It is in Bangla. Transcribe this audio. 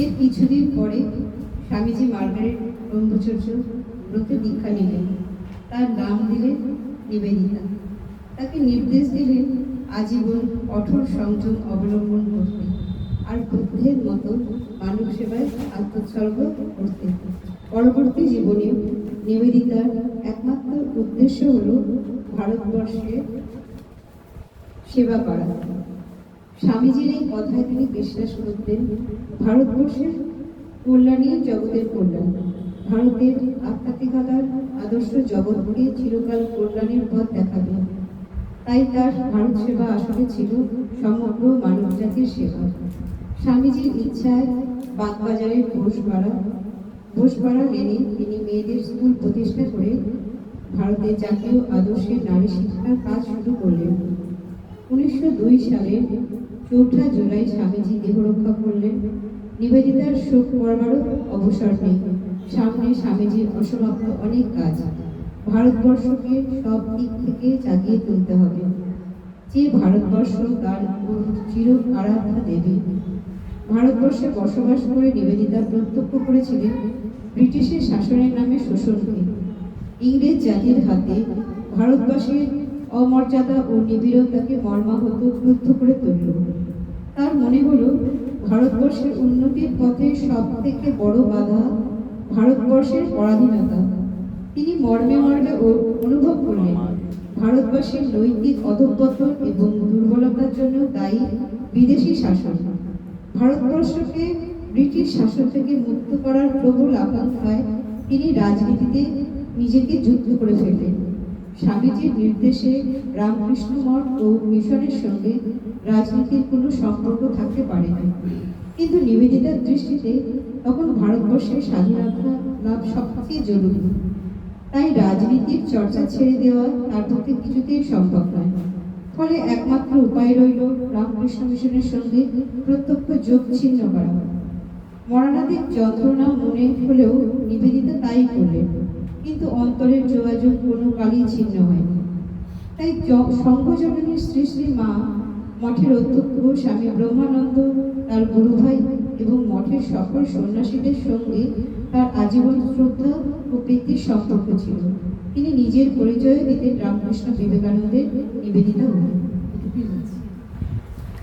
এর কিছুদিন পরে স্বামীজি মার্গারেট ব্রহ্মচর্য ব্রতে দীক্ষা নিলেন। তার নাম দিলেন নিবেদিতা। তাকে নির্দেশ দিলেন আজীবন কঠোর সংযম অবলম্বন করতে আর বুদ্ধের মতো মানব সেবায় আত্মোৎসর্গ করতে। পরবর্তী জীবনে নিবেদিতার একমাত্র উদ্দেশ্য হল ভারতবর্ষের সেবা করা। স্বামীজির এই কথায় তিনি বিশ্বাস করতেন ভারতবর্ষের কল্যাণী জগতের কল্যাণ। ভারতের আধ্যাত্মিকতার আদর্শ জগৎকে চিরকাল কল্যাণের পথ দেখাবে। তাই তার ভারত সেবা আসলে ছিল সমগ্র মানব জাতির সেবা। স্বামীজির ইচ্ছায় বাগবাজারের ঘোষপাড়া ঘোষপাড়া লেনে তিনি মেয়েদের স্কুল প্রতিষ্ঠা করে ভারতের জাতীয় আদর্শের নারী শিক্ষার কাজ শুরু করলেন। উনিশশো দুই সালের চৌঠা জুলাই স্বামীজি দেহ রক্ষা করলেন। নিবেদিতার শোক করবারও অবসর নেই। সামনে স্বামীজির অসমাপ্ত অনেক কাজ। ভারতবর্ষকে সব দিক থেকে জাগিয়ে তুলতে হবে। যে ভারতবর্ষ, তার চির আরাধনা দেবী। ভারতবর্ষে বসবাস করে নিবেদিতা প্রত্যক্ষ করেছিলেন ব্রিটিশের শাসনের নামে শোষণকে। ইংরেজ জাতির হাতে ভারতবাসীর অমর্যাদা ও নিবিড়তাকে মর্মাহত ক্রুদ্ধ করে তুলল। তার মনে হলো, ভারতবর্ষের উন্নতির পথে সব থেকে বড় বাধা ভারতবর্ষের পরাধীনতা। তিনি মর্মে মর্মে অনুভব করলেন, ভারতবাসীর নৈতিক অধঃপতন এবং দুর্বলতার জন্য দায়ী বিদেশি শাসন। ভারতবর্ষকে ব্রিটিশ শাসন থেকে মুক্ত করার প্রবল আকাঙ্ক্ষায় তিনি রাজনীতিতে নিজেকে যুক্ত করে ফেললেন। স্বামীজির নির্দেশে রামকৃষ্ণ মঠ ও মিশনের সঙ্গে রাজনীতির কোনো সম্পর্ক থাকতে পারে কিন্তু নিবেদিতার দৃষ্টিতে তখন ভারতবর্ষের স্বাধীনতা লাভ সবচেয়ে জরুরি। তাই রাজনীতির চর্চা ছেড়ে দেওয়া তার পক্ষে কিছুতেই সম্ভব নয়। ফলে একমাত্র উপায় রইল রামকৃষ্ণ মিশনের সঙ্গে প্রত্যক্ষ যোগ ছিন্ন করা। মরণাধিক যন্ত্রণা মনে হলেও নিবেদিতা তাই করলেন। কিন্তু অন্তরের যোগাযোগ কোনো কালই ছিন্ন হয়নি। তাই সংঘজননীর শ্রী শ্রী মা মঠের অধ্যক্ষ স্বামী ব্রহ্মানন্দ, তার গুরু ভাই এবং মঠের সকল সন্ন্যাসীদের সঙ্গে তার আজীবন শ্রদ্ধা ও প্রীতির সম্পর্ক ছিল। তিনি নিজের পরিচয় দিতেন রামকৃষ্ণ বিবেকানন্দের নিবেদিতা হলেন